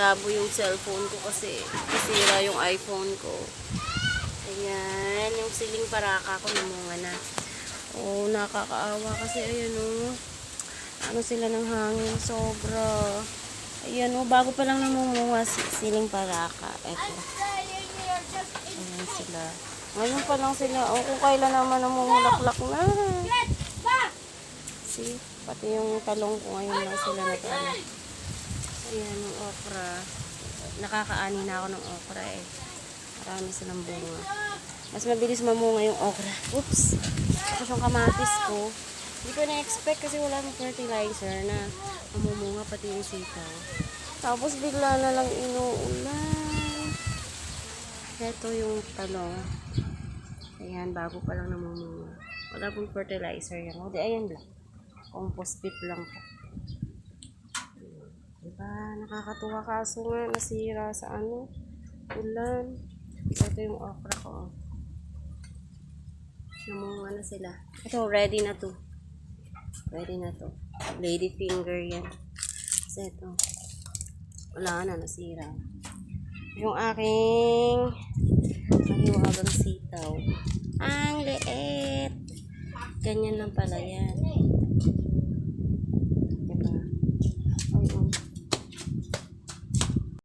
malabo yung cellphone ko kasi nasira yung iPhone ko. Ayan, yung siling paraka ko namunga na. Oh, nakakaawa kasi ayan oh. Ano sila ng hangin, sobra. Ayan oh, bago pa lang namumunga si siling paraka. Eto. Ayan sila. Ngayon pa lang sila. Oh, kung kailan naman namumulaklak na. See, pati yung talong ko ngayon lang sila nag ano. Ayan, yung okra. Nakakaani na ako ng okra eh. Marami silang bunga. Mas mabilis mamunga yung okra. Oops! Tapos yung kamatis ko. Hindi ko na-expect kasi wala nang fertilizer na mamumunga pati yung sitaw. Tapos bigla na lang inuulan. Ito yung talong. Ayan, bago pa lang namumunga. Wala pong fertilizer yan. O, di ayan lang. Compost pit lang po. Diba? Nakakatuwa kaso nga nasira sa ano, ulan. Ito yung okra ko. oh. Namunga na sila. Ito, ready na to. Ready na to. Lady finger yan. So, ito. Wala na, nasira. Yung aking mahiwagang sitaw. Ang liit. Ganyan lang pala yan.